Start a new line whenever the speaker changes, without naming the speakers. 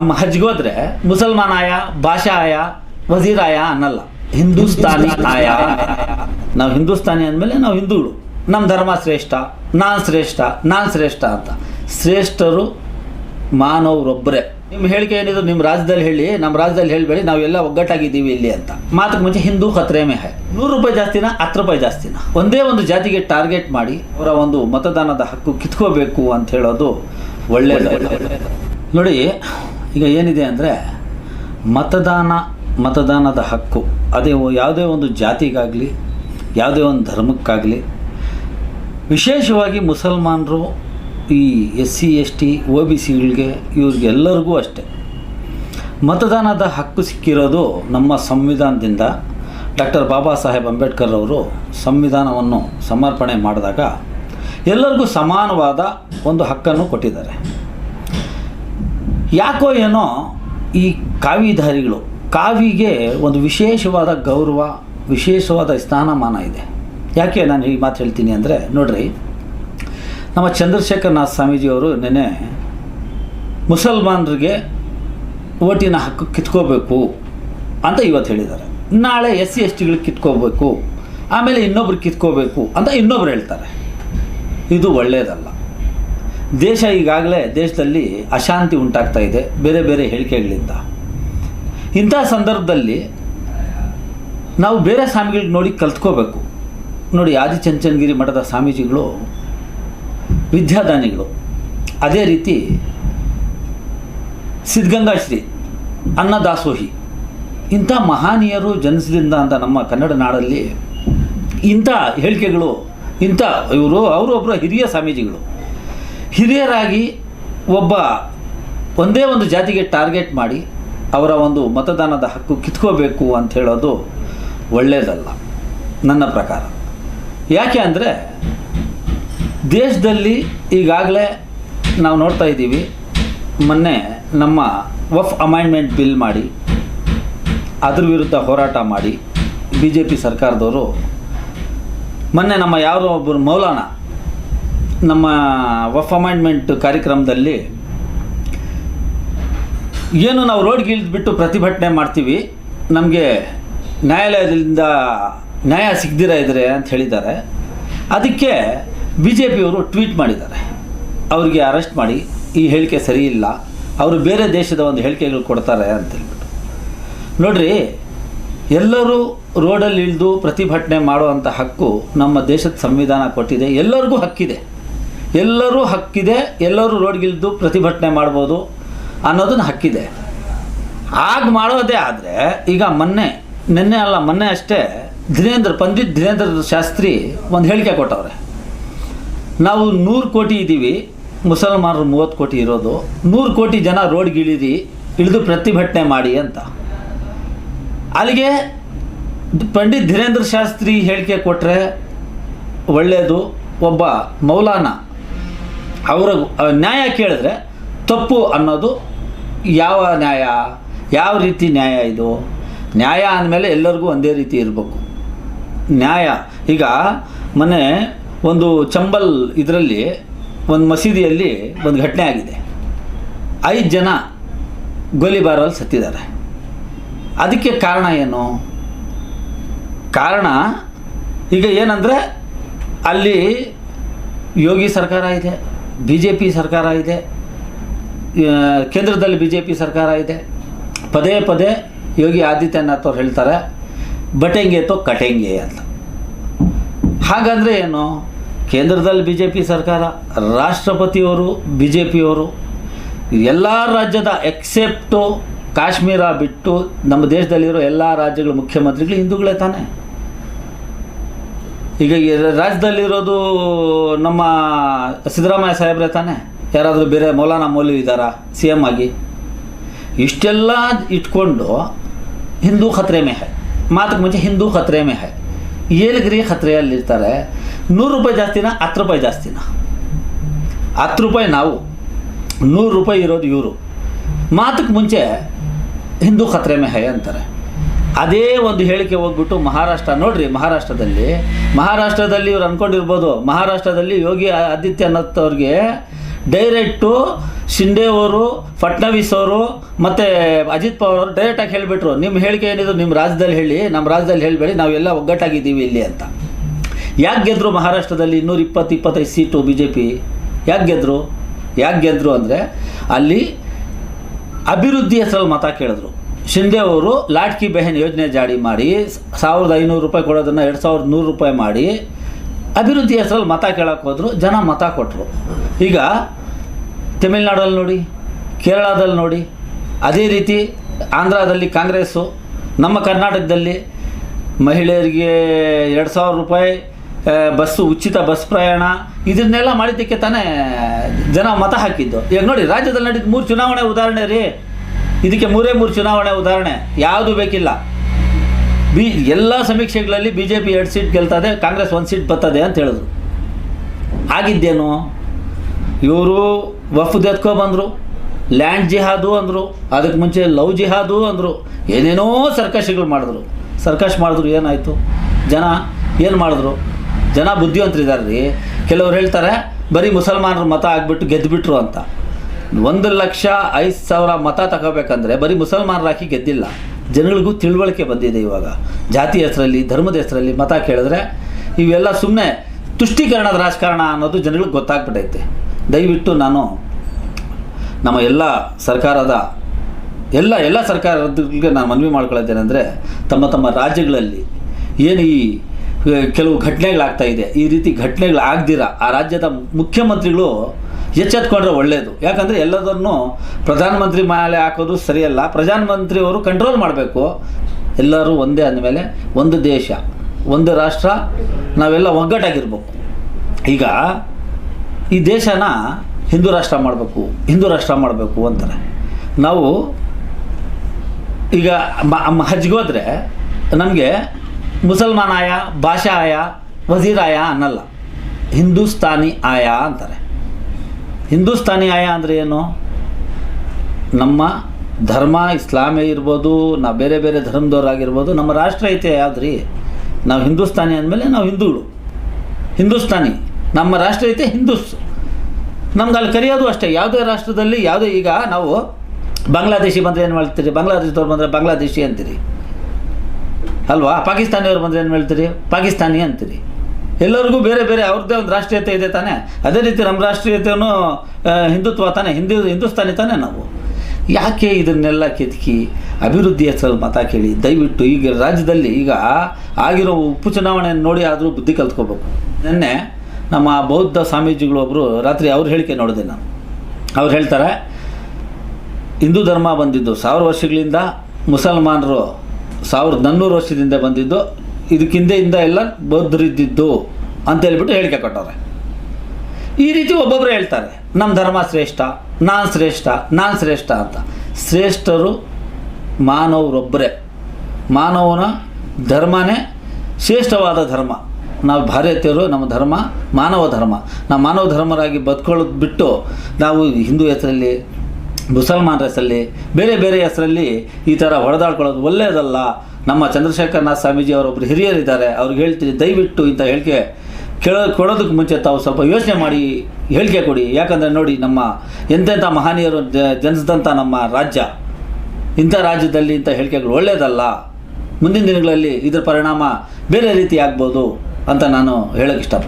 ನಮ್ಮ ಹಜ್ಗೆ ಹೋದ್ರೆ ಮುಸಲ್ಮಾನ್ ಆಯ ಭಾಷಾ ಆಯ ವಜೀರ್ ಆಯ ಅನ್ನಲ್ಲ. ಹಿಂದೂಸ್ತಾನಿ ಆಯ ನಾವು ಹಿಂದೂಸ್ತಾನಿ ಅಂದಮೇಲೆ ನಾವು ಹಿಂದೂಗಳು. ನಮ್ಮ ಧರ್ಮ ಶ್ರೇಷ್ಠ, ನಾನ್ ಶ್ರೇಷ್ಠ ನಾನ್ ಶ್ರೇಷ್ಠ ಅಂತ. ಶ್ರೇಷ್ಠರು ಮಾನವರೊಬ್ಬರೇ ನಿಮ್ಮ ಹೇಳಿಕೆ ಏನಿದ್ರು ನಿಮ್ಮ ರಾಜ್ಯದಲ್ಲಿ ಹೇಳಿ ನಮ್ಮ ರಾಜ್ಯದಲ್ಲಿ ಹೇಳಬೇಡಿ ನಾವೆಲ್ಲ ಒಗ್ಗಟ್ಟಾಗಿದ್ದೀವಿ ಇಲ್ಲಿ ಅಂತ. ಮಾತಕ್ಕೆ ಮುಂಚೆ ಹಿಂದೂ ಖತ್ರೆ ಮೇ ಹೈ ನೂರು ರೂಪಾಯಿ ಜಾಸ್ತಿನ ಹತ್ತು ರೂಪಾಯಿ ಜಾಸ್ತಿನ. ಒಂದೇ ಒಂದು ಜಾತಿಗೆ ಟಾರ್ಗೆಟ್ ಮಾಡಿ ಅವರ ಒಂದು ಮತದಾನದ ಹಕ್ಕು ಕಿತ್ಕೋಬೇಕು ಅಂತ ಹೇಳೋದು ಒಳ್ಳೆಯದು ನೋಡಿ ಈಗ ಏನಿದೆ ಅಂದರೆ ಮತದಾನ, ಮತದಾನದ ಹಕ್ಕು. ಅದೇ ಯಾವುದೇ ಒಂದು ಜಾತಿಗಾಗಲಿ, ಯಾವುದೇ ಒಂದು ಧರ್ಮಕ್ಕಾಗಲಿ, ವಿಶೇಷವಾಗಿ ಮುಸಲ್ಮಾನರು, ಈ S C S T O B ಸಿಗಳಿಗೆ, ಇವ್ರಿಗೆಲ್ಲರಿಗೂ ಅಷ್ಟೆ. ಮತದಾನದ ಹಕ್ಕು ಸಿಕ್ಕಿರೋದು ನಮ್ಮ ಸಂವಿಧಾನದಿಂದ. ಡಾಕ್ಟರ್ ಬಾಬಾ ಸಾಹೇಬ್ ಅಂಬೇಡ್ಕರ್ ಅವರು ಸಂವಿಧಾನವನ್ನು ಸಮರ್ಪಣೆ ಮಾಡಿದಾಗ ಎಲ್ಲರಿಗೂ ಸಮಾನವಾದ ಒಂದು ಹಕ್ಕನ್ನು ಕೊಟ್ಟಿದ್ದಾರೆ. ಯಾಕೋ ಏನೋ ಈ ಕಾವಿಧಾರಿಗಳು, ಕಾವಿಗೆ ಒಂದು ವಿಶೇಷವಾದ ಗೌರವ, ವಿಶೇಷವಾದ ಸ್ಥಾನಮಾನ ಇದೆ. ಯಾಕೆ ನಾನು ಈ ಮಾತು ಹೇಳ್ತೀನಿ ಅಂದರೆ, ನೋಡ್ರಿ, ನಮ್ಮ ಚಂದ್ರಶೇಖರನಾಥ್ ಸ್ವಾಮೀಜಿಯವರು ನೆನೆ ಮುಸಲ್ಮಾನರಿಗೆ ಓಟಿನ ಹಕ್ಕು ಕಿತ್ಕೋಬೇಕು ಅಂತ ಇವತ್ತು ಹೇಳಿದ್ದಾರೆ. ನಾಳೆ ಎಸ್ ಸಿ ಎಸ್ ಟಿಗಳಿಗೆ ಕಿತ್ಕೋಬೇಕು, ಆಮೇಲೆ ಇನ್ನೊಬ್ರು ಕಿತ್ಕೋಬೇಕು ಅಂತ ಇನ್ನೊಬ್ರು ಹೇಳ್ತಾರೆ. ಇದು ಒಳ್ಳೆಯದಲ್ಲ ದೇಶ ಈಗಾಗಲೇ ದೇಶದಲ್ಲಿ ಅಶಾಂತಿ ಉಂಟಾಗ್ತಾ ಇದೆ, ಬೇರೆ ಬೇರೆ ಹೇಳಿಕೆಗಳಿಂದ. ಇಂಥ ಸಂದರ್ಭದಲ್ಲಿ ನಾವು ಬೇರೆ ಸ್ವಾಮಿಗಳಿಗೆ ನೋಡಿ ಕಲ್ತ್ಕೋಬೇಕು. ನೋಡಿ ಆದಿಚಂಚನಗಿರಿ ಮಠದ ಸ್ವಾಮೀಜಿಗಳು, ವಿದ್ಯಾದಾನಿಗಳು. ಅದೇ ರೀತಿ ಸಿದ್ಧಗಂಗಾ ಶ್ರೀ ಅನ್ನದಾಸೋಹಿ, ಇಂಥ ಮಹಾನೀಯರು ಜನಿಸಿದಿಂದ ಅಂತ ನಮ್ಮ ಕನ್ನಡ ನಾಡಲ್ಲಿ ಇಂಥ ಹೇಳಿಕೆಗಳು, ಇಂಥ ಇವರು ಅವರೊಬ್ಬರ ಹಿರಿಯ ಸ್ವಾಮೀಜಿಗಳು. ಹಿರಿಯರಾಗಿ ಒಬ್ಬ ಒಂದೇ ಒಂದು ಜಾತಿಗೆ ಟಾರ್ಗೆಟ್ ಮಾಡಿ ಅವರ ಒಂದು ಮತದಾನದ ಹಕ್ಕು ಕಿತ್ಕೋಬೇಕು ಅಂತ ಹೇಳೋದು ಒಳ್ಳೆಯದಲ್ಲ ನನ್ನ ಪ್ರಕಾರ. ಯಾಕೆ ಅಂದರೆ ದೇಶದಲ್ಲಿ ಈಗಾಗಲೇ ನಾವು ನೋಡ್ತಾ ಇದ್ದೀವಿ, ಮೊನ್ನೆ ನಮ್ಮ ವಫ್ ಅಮೈಂಡ್ಮೆಂಟ್ ಬಿಲ್ ಮಾಡಿ, ಅದ್ರ ವಿರುದ್ಧ ಹೋರಾಟ ಮಾಡಿ ಬಿ ಜೆ ಪಿ ಸರ್ಕಾರದವರು, ಮೊನ್ನೆ ನಮ್ಮ ಯಾರೋ ಒಬ್ಬರು ಮೌಲಾನ ನಮ್ಮ ವಫ್ ಕಾರ್ಯಕ್ರಮದಲ್ಲಿ ಏನು ನಾವು ರೋಡ್ಗೆ ಇಳಿದ್ಬಿಟ್ಟು ಪ್ರತಿಭಟನೆ ಮಾಡ್ತೀವಿ, ನಮಗೆ ನ್ಯಾಯಾಲಯದಿಂದ ನ್ಯಾಯ ಸಿಗದಿರ ಇದ್ರೆ ಅಂತ ಹೇಳಿದ್ದಾರೆ. ಅದಕ್ಕೆ ಬಿ ಜೆ ಪಿಯವರು ಟ್ವೀಟ್ ಮಾಡಿದ್ದಾರೆ. ಅವರಿಗೆ ಅರೆಸ್ಟ್ ಮಾಡಿ, ಈ ಹೇಳಿಕೆ ಸರಿ ಇಲ್ಲ, ಅವರು ಬೇರೆ ದೇಶದ ಒಂದು ಹೇಳಿಕೆಗಳು ಕೊಡ್ತಾರೆ ಅಂತ ಹೇಳ್ಬಿಟ್ಟು. ನೋಡ್ರಿ, ಎಲ್ಲರೂ ರೋಡಲ್ಲಿ ಇಳಿದು ಪ್ರತಿಭಟನೆ ಮಾಡುವಂಥ ಹಕ್ಕು ನಮ್ಮ ದೇಶದ ಸಂವಿಧಾನ ಕೊಟ್ಟಿದೆ, ಎಲ್ಲರಿಗೂ ಹಕ್ಕಿದೆ. ಎಲ್ಲರೂ ಹಕ್ಕಿದೆ, ಎಲ್ಲರೂ ರೋಡ್ಗಿಳಿದು ಪ್ರತಿಭಟನೆ ಮಾಡ್ಬೋದು ಅನ್ನೋದನ್ನು ಹಕ್ಕಿದೆ. ಆಗ ಮಾಡೋದೇ ಆದರೆ, ಈಗ ಮೊನ್ನೆ, ನಿನ್ನೆ ಅಲ್ಲ, ಮೊನ್ನೆ ಅಷ್ಟೇ ದಿನೇಂದ್ರ, ಪಂಡಿತ್ ದಿನೇಂದ್ರ ಶಾಸ್ತ್ರಿ ಒಂದು ಹೇಳಿಕೆ ಕೊಟ್ಟವ್ರೆ. ನಾವು ನೂರು ಕೋಟಿ ಇದ್ದೀವಿ ಮುಸಲ್ಮಾನರು ಮೂವತ್ತು ಕೋಟಿ ಇರೋದು, ನೂರು ಕೋಟಿ ಜನ ರೋಡ್ಗಿಳಿರಿ, ಇಳಿದು ಪ್ರತಿಭಟನೆ ಮಾಡಿ ಅಂತ. ಅಲ್ಲಿಗೆ ಪಂಡಿತ್ ಧೀರೇಂದ್ರ ಶಾಸ್ತ್ರಿ ಹೇಳಿಕೆ ಕೊಟ್ಟರೆ ಒಳ್ಳೆಯದು ಒಬ್ಬ ಮೌಲಾನ ಅವರ ನ್ಯಾಯ ಕೇಳಿದ್ರೆ ತಪ್ಪು ಅನ್ನೋದು ಯಾವ ನ್ಯಾಯ, ಯಾವ ರೀತಿ ನ್ಯಾಯ ಇದು? ನ್ಯಾಯ ಅಂದಮೇಲೆ ಎಲ್ಲರಿಗೂ ಒಂದೇ ರೀತಿ ಇರಬೇಕು. ನ್ಯಾಯ, ಈಗ ಮೊನ್ನೆ ಒಂದು ಚಂಬಲ್ ಇದರಲ್ಲಿ, ಒಂದು ಮಸೀದಿಯಲ್ಲಿ ಒಂದು ಘಟನೆ ಆಗಿದೆ. ಐದು ಜನ ಗೋಲಿಬಾರಲ್ಲಿ ಸತ್ತಿದ್ದಾರೆ. ಅದಕ್ಕೆ ಕಾರಣ ಏನು? ಕಾರಣ, ಈಗ ಏನಂದರೆ ಅಲ್ಲಿ ಯೋಗಿ ಸರ್ಕಾರ ಇದೆ. ಬಿ ಜೆ ಪಿ ಸರ್ಕಾರ ಇದೆ ಕೇಂದ್ರದಲ್ಲಿ ಬಿ ಜೆ ಪಿ ಸರ್ಕಾರ ಇದೆ. ಪದೇ ಪದೇ ಯೋಗಿ ಆದಿತ್ಯನಾಥ್ ಅವ್ರು ಹೇಳ್ತಾರೆ, ಬಟೆಂಗೆ ತೋ ಕಟೆಂಗೆ ಅಂತ. ಹಾಗಂದರೆ ಏನು? ಕೇಂದ್ರದಲ್ಲಿ ಬಿ ಜೆ ಪಿ ಸರ್ಕಾರ, ರಾಷ್ಟ್ರಪತಿಯವರು ಬಿ ಜೆ ಪಿಯವರು ಎಲ್ಲ ರಾಜ್ಯದ ಎಕ್ಸೆಪ್ಟು ಕಾಶ್ಮೀರ ಬಿಟ್ಟು ನಮ್ಮ ದೇಶದಲ್ಲಿರೋ ಎಲ್ಲ ರಾಜ್ಯಗಳ ಮುಖ್ಯಮಂತ್ರಿಗಳು ಹಿಂದೂಗಳೇ ತಾನೇ. ಈಗ ರಾಜ್ಯದಲ್ಲಿರೋದು ನಮ್ಮ ಸಿದ್ದರಾಮಯ್ಯ ಸಾಹೇಬ್ರೆ ತಾನೇ? ಯಾರಾದರೂ ಬೇರೆ ಮೌಲಾನಾ ಮೌಲಿ ಇದ್ದಾರಾ? ಸಿ ಎಂ ಆಗಿ? ಇಷ್ಟೆಲ್ಲ ಇಟ್ಕೊಂಡು ಹಿಂದೂ ಖತ್ರೆ ಮೇ ಹೈ ಮಾತಕ್ಕೆ ಮುಂಚೆ ಹಿಂದೂ ಖತ್ರೆ ಮೇ ಹೈ ಏಲಗಿರಿ ಖತ್ರೆಯಲ್ಲಿರ್ತಾರೆ. ನೂರು ರೂಪಾಯಿ ಜಾಸ್ತಿನ ಹತ್ತು ರೂಪಾಯಿ ಜಾಸ್ತಿನ. ಹತ್ತು ರೂಪಾಯಿ ನಾವು, ನೂರು ರೂಪಾಯಿ ಇರೋದು ಇವರು. ಮಾತಕ್ಕೆ ಮುಂಚೆ ಹಿಂದೂ ಖತ್ರೆ ಮೇ ಹೈ ಅಂತಾರೆ. ಅದೇ ಒಂದು ಹೇಳಿಕೆ ಹೋಗ್ಬಿಟ್ಟು ಮಹಾರಾಷ್ಟ್ರ, ನೋಡ್ರಿ ಮಹಾರಾಷ್ಟ್ರದಲ್ಲಿ ಮಹಾರಾಷ್ಟ್ರದಲ್ಲಿ ಇವ್ರು ಅಂದ್ಕೊಂಡಿರ್ಬೋದು ಮಹಾರಾಷ್ಟ್ರದಲ್ಲಿ ಯೋಗಿ ಆದಿತ್ಯನಾಥ್ ಅವ್ರಿಗೆ ಡೈರೆಕ್ಟು ಶಿಂದೆ ಅವರು, ಫಡ್ನವೀಸ್ ಅವರು, ಮತ್ತು ಅಜಿತ್ ಪವಾರ್ ಅವರು ಡೈರೆಕ್ಟಾಗಿ ಹೇಳಿಬಿಟ್ರು. ನಿಮ್ಮ ಹೇಳಿಕೆ ಏನಿದ್ರು ನಿಮ್ಮ ರಾಜ್ಯದಲ್ಲಿ ಹೇಳಿ. ನಮ್ಮ ರಾಜ್ಯದಲ್ಲಿ ಹೇಳಬೇಡಿ. ನಾವೆಲ್ಲ ಒಗ್ಗಟ್ಟಾಗಿದ್ದೀವಿ ಇಲ್ಲಿ ಅಂತ. ಯಾಕೆ ಗೆದ್ದರು ಮಹಾರಾಷ್ಟ್ರದಲ್ಲಿ ಇನ್ನೂರ ಇಪ್ಪತ್ತು, ಇಪ್ಪತ್ತೈದು ಸೀಟು ಬಿ ಜೆ ಪಿ ಯಾಕೆ ಗೆದ್ದರು ಯಾಕೆ ಗೆದ್ದರು ಅಂದರೆ ಅಲ್ಲಿ ಅಭಿವೃದ್ಧಿ ಹೆಸರಲ್ಲಿ ಮತ ಕೇಳಿದ್ರು. ಶಿಂದೆ ಅವರು ಲಾಟ್ಕಿ ಬೆಹನ್ ಯೋಜನೆ ಜಾರಿ ಮಾಡಿ ಸಾವಿರದ ಐನೂರು ರೂಪಾಯಿ ಕೊಡೋದನ್ನು ಎರಡು ಸಾವಿರದ ನೂರು ರೂಪಾಯಿ ಮಾಡಿ ಅಭಿವೃದ್ಧಿ ಹೆಸರಲ್ಲಿ ಮತ ಕೇಳಕ್ಕೆ ಹೋದರು. ಜನ ಮತ ಕೊಟ್ಟರು ಈಗ ತಮಿಳ್ನಾಡಲ್ಲಿ ನೋಡಿ ಕೇರಳದಲ್ಲಿ ನೋಡಿ, ಅದೇ ರೀತಿ ಆಂಧ್ರದಲ್ಲಿ ಕಾಂಗ್ರೆಸ್ಸು, ನಮ್ಮ ಕರ್ನಾಟಕದಲ್ಲಿ ಮಹಿಳೆಯರಿಗೆ ಎರಡು ಸಾವಿರ ರೂಪಾಯಿ ಬಸ್ಸು, ಉಚಿತ ಬಸ್ ಪ್ರಯಾಣ, ಇದನ್ನೆಲ್ಲ ಮಾಡಿದ್ದಕ್ಕೆ ತಾನೇ ಜನ ಮತ ಹಾಕಿದ್ದು. ಈಗ ನೋಡಿ, ರಾಜ್ಯದಲ್ಲಿ ನಡೆದ ಮೂರು ಚುನಾವಣೆ ಉದಾಹರಣೆ ರೀ. ಇದಕ್ಕೆ ಮೂರೇ ಮೂರು ಚುನಾವಣೆ ಉದಾಹರಣೆ, ಯಾವುದು ಬೇಕಿಲ್ಲ. ಬಿ, ಎಲ್ಲ ಸಮೀಕ್ಷೆಗಳಲ್ಲಿ ಬಿ ಜೆ ಪಿ ಎರಡು ಸೀಟ್ ಗೆಲ್ತದೆ, ಕಾಂಗ್ರೆಸ್ ಒಂದು ಸೀಟ್ ಬರ್ತದೆ ಅಂತ ಹೇಳಿದ್ರು ಆಗಿದ್ದೇನು? ಇವರು ವಫ್ದ್ ಎತ್ಕೊ ಬಂದರು, ಲ್ಯಾಂಡ್ ಜಿಹಾದು ಅಂದರು ಅದಕ್ಕೆ ಮುಂಚೆ ಲವ್ ಜಿಹಾದು ಅಂದರು, ಏನೇನೋ ಸರ್ಕಸ್ಗಳು ಮಾಡಿದ್ರು. ಸರ್ಕಸ್ ಮಾಡಿದ್ರು ಏನಾಯಿತು? ಜನ ಏನು ಮಾಡಿದ್ರು? ಜನ ಬುದ್ಧಿವಂತರಿದ್ದಾರೆ ರೀ ಕೆಲವ್ರು ಹೇಳ್ತಾರೆ, ಬರೀ ಮುಸಲ್ಮಾನರು ಮತ ಆಗಿಬಿಟ್ಟು ಗೆದ್ದುಬಿಟ್ರು ಅಂತ. ಒಂದು ಲಕ್ಷ ಐದು ಸಾವಿರ ಮತ ತಗೋಬೇಕಂದ್ರೆ ಬರೀ ಮುಸಲ್ಮಾನರಾಗಿ ಹಾಕಿ ಗೆದ್ದಿಲ್ಲ. ಜನಗಳಿಗೂ ತಿಳುವಳಿಕೆ ಬಂದಿದೆ ಇವಾಗ. ಜಾತಿ ಹೆಸರಲ್ಲಿ, ಧರ್ಮದ ಹೆಸರಲ್ಲಿ ಮತ ಕೇಳಿದ್ರೆ ಇವೆಲ್ಲ ಸುಮ್ಮನೆ ತುಷ್ಟೀಕರಣದ ರಾಜಕಾರಣ ಅನ್ನೋದು ಜನಗಳಿಗೆ ಗೊತ್ತಾಗ್ಬಿಟ್ಟೈತೆ ದಯವಿಟ್ಟು ನಾನು ನಮ್ಮ ಎಲ್ಲ ಸರ್ಕಾರದ, ಎಲ್ಲ ಎಲ್ಲ ಸರ್ಕಾರಗಳಿಗೆ ನಾನು ಮನವಿ ಮಾಡ್ಕೊಳ್ಳೋದೇನೆಂದರೆ ತಮ್ಮ ತಮ್ಮ ರಾಜ್ಯಗಳಲ್ಲಿ ಏನು ಈ ಕೆಲವು ಘಟನೆಗಳಾಗ್ತಾಯಿದೆ ಈ ರೀತಿ ಘಟನೆಗಳು ಆಗ್ದಿರ ಆ ರಾಜ್ಯದ ಮುಖ್ಯಮಂತ್ರಿಗಳು ಎಚ್ಚೆತ್ಕೊಂಡ್ರೆ ಒಳ್ಳೆಯದು ಯಾಕಂದರೆ ಎಲ್ಲದನ್ನು ಪ್ರಧಾನಮಂತ್ರಿ ಮೇಲೆ ಹಾಕೋದು ಸರಿಯಲ್ಲ. ಪ್ರಧಾನಮಂತ್ರಿಯವರು ಕಂಟ್ರೋಲ್ ಮಾಡಬೇಕು. ಎಲ್ಲರೂ ಒಂದೇ ಅಂದಮೇಲೆ ಒಂದು ದೇಶ, ಒಂದು ರಾಷ್ಟ್ರ, ನಾವೆಲ್ಲ ಒಗ್ಗಟ್ಟಾಗಿರ್ಬೇಕು. ಈಗ ಈ ದೇಶನ ಹಿಂದೂ ರಾಷ್ಟ್ರ ಮಾಡಬೇಕು, ಹಿಂದೂ ರಾಷ್ಟ್ರ ಮಾಡಬೇಕು ಅಂತಾರೆ. ನಾವು ಈಗ ಮ- ಹಜ್ಗೋದ್ರೆ ನಮಗೆ ಮುಸಲ್ಮಾನ್ ಆಯ ಭಾಷಾ ಆಯ ಆಯಾ ಅನ್ನಲ್ಲ. ಹಿಂದೂಸ್ತಾನಿ ಆಯ ಅಂತಾರೆ. ಹಿಂದೂಸ್ತಾನಿ ಆಯ ಅಂದರೆ ಏನು? ನಮ್ಮ ಧರ್ಮ ಇಸ್ಲಾಮೇ ಇರ್ಬೋದು ನಾವು ಬೇರೆ ಬೇರೆ ಧರ್ಮದವ್ರಾಗಿರ್ಬೋದು, ನಮ್ಮ ರಾಷ್ಟ್ರ ಐತೆ ಆದ್ರಿ. ನಾವು ಹಿಂದೂಸ್ತಾನಿ ಅಂದಮೇಲೆ ನಾವು ಹಿಂದೂಗಳು. ಹಿಂದೂಸ್ತಾನಿ. ನಮ್ಮ ರಾಷ್ಟ್ರ ಐತೆ ಹಿಂದೂಸ್. ನಮ್ಗೆ ಅಲ್ಲಿ ಕರೆಯೋದು ಅಷ್ಟೇ. ಯಾವುದೇ ರಾಷ್ಟ್ರದಲ್ಲಿ, ಯಾವುದೇ ಈಗ ನಾವು ಬಾಂಗ್ಲಾದೇಶಿ ಬಂದರೆ ಏನು ಮಾಡ್ತೀರಿ? ಬಾಂಗ್ಲಾದೇಶದವ್ರು ಬಂದರೆ ಬಾಂಗ್ಲಾದೇಶಿ ಅಂತೀರಿ. ಅಲ್ವಾ? ಪಾಕಿಸ್ತಾನಿಯವ್ರು ಬಂದರೆ ಏನು ಹೇಳ್ತೀರಿ ಪಾಕಿಸ್ತಾನಿ ಅಂತೀರಿ. ಎಲ್ಲರಿಗೂ ಬೇರೆ ಬೇರೆ ಅವ್ರದ್ದೇ ಒಂದು ರಾಷ್ಟ್ರೀಯತೆ ಇದೆ ತಾನೇ. ಅದೇ ರೀತಿ ನಮ್ಮ ರಾಷ್ಟ್ರೀಯತೆಯೂ ಆ, ಹಿಂದುತ್ವ ತಾನೇ ಹಿಂದೂ ಹಿಂದೂಸ್ತಾನಿ ತಾನೇ ನಾವು. ಯಾಕೆ ಇದನ್ನೆಲ್ಲ ಕೆತ್ಕಿ ಅಭಿವೃದ್ಧಿ ಹೆಸರಲ್ಲಿ ಮತ ಕೇಳಿ? ದಯವಿಟ್ಟು ಈಗ ರಾಜ್ಯದಲ್ಲಿ ಈಗ ಆಗಿರೋ ಉಪಚುನಾವಣೆಯನ್ನು ಚುನಾವಣೆಯನ್ನು ನೋಡಿ ಆದರೂ ಬುದ್ಧಿ ಕಲ್ತ್ಕೋಬೇಕು. ನಿನ್ನೆ ನಮ್ಮ ಬೌದ್ಧ ಸ್ವಾಮೀಜಿಗಳು ಒಬ್ಬರು ರಾತ್ರಿ ಅವ್ರ ಹೇಳಿಕೆ ನೋಡಿದೆ ನಾನು. ಅವ್ರು ಹೇಳ್ತಾರೆ ಹಿಂದೂ ಧರ್ಮ ಬಂದಿದ್ದು ಸಾವಿರ ವರ್ಷಗಳಿಂದ ಮುಸಲ್ಮಾನರು ಸಾವಿರದ ನಾನ್ನೂರು ವರ್ಷದಿಂದ ಬಂದಿದ್ದು ಇದಕ್ಕಿಂದೆಯಿಂದ ಎಲ್ಲ ಬದ್ರಿದ್ದಿದ್ದು ಅಂತ ಹೇಳ್ಬಿಟ್ಟು ಹೇಳಿಕೆ ಕೊಟ್ಟವ್ರೆ. ಈ ರೀತಿ ಒಬ್ಬೊಬ್ಬರು ಹೇಳ್ತಾರೆ ನಮ್ಮ ಧರ್ಮ ಶ್ರೇಷ್ಠ, ನಾನು ಶ್ರೇಷ್ಠ ನಾನು ಶ್ರೇಷ್ಠ ಅಂತ. ಶ್ರೇಷ್ಠರು ಮಾನವರೊಬ್ಬರೇ ಮಾನವನ ಧರ್ಮನೇ ಶ್ರೇಷ್ಠವಾದ ಧರ್ಮ. ನಾವು ಭಾರತೀಯರು, ನಮ್ಮ ಧರ್ಮ ಮಾನವ ಧರ್ಮ. ನಾವು ಮಾನವ ಧರ್ಮರಾಗಿ ಬದುಕೊಳ್ಳೋದು ಬಿಟ್ಟು ನಾವು ಹಿಂದೂ ಹೆಸರಲ್ಲಿ, ಮುಸಲ್ಮಾನರ ಹೆಸರಲ್ಲಿ, ಬೇರೆ ಬೇರೆ ಹೆಸರಲ್ಲಿ ಈ ಥರ ಹೊಡೆದಾಡ್ಕೊಳ್ಳೋದು ಒಳ್ಳೆಯದಲ್ಲ. ನಮ್ಮ ಚಂದ್ರಶೇಖರನಾಥ ಸ್ವಾಮೀಜಿ ಅವರೊಬ್ಬರು ಹಿರಿಯರಿದ್ದಾರೆ, ಅವ್ರಿಗೆ ಹೇಳ್ತೀನಿ, ದಯವಿಟ್ಟು ಇಂಥ ಹೇಳಿಕೆ ಕೇಳೋ, ಕೊಡೋದಕ್ಕೆ ಮುಂಚೆ ತಾವು ಸ್ವಲ್ಪ ಯೋಚನೆ ಮಾಡಿ ಹೇಳಿಕೆ ಕೊಡಿ. ಯಾಕಂದರೆ ನೋಡಿ, ನಮ್ಮ ಎಂತೆಂಥ ಮಹಾನೀಯರು ಜನಿಸಿದಂಥ ನಮ್ಮ ರಾಜ್ಯ, ಇಂಥ ರಾಜ್ಯದಲ್ಲಿ ಇಂಥ ಹೇಳಿಕೆಗಳು ಒಳ್ಳೆಯದಲ್ಲ. ಮುಂದಿನ ದಿನಗಳಲ್ಲಿ ಇದರ ಪರಿಣಾಮ ಬೇರೆ ರೀತಿ ಆಗ್ಬೋದು ಅಂತ ನಾನು ಹೇಳೋಕ್ಕೆ ಇಷ್ಟಪಡ್ತೀನಿ.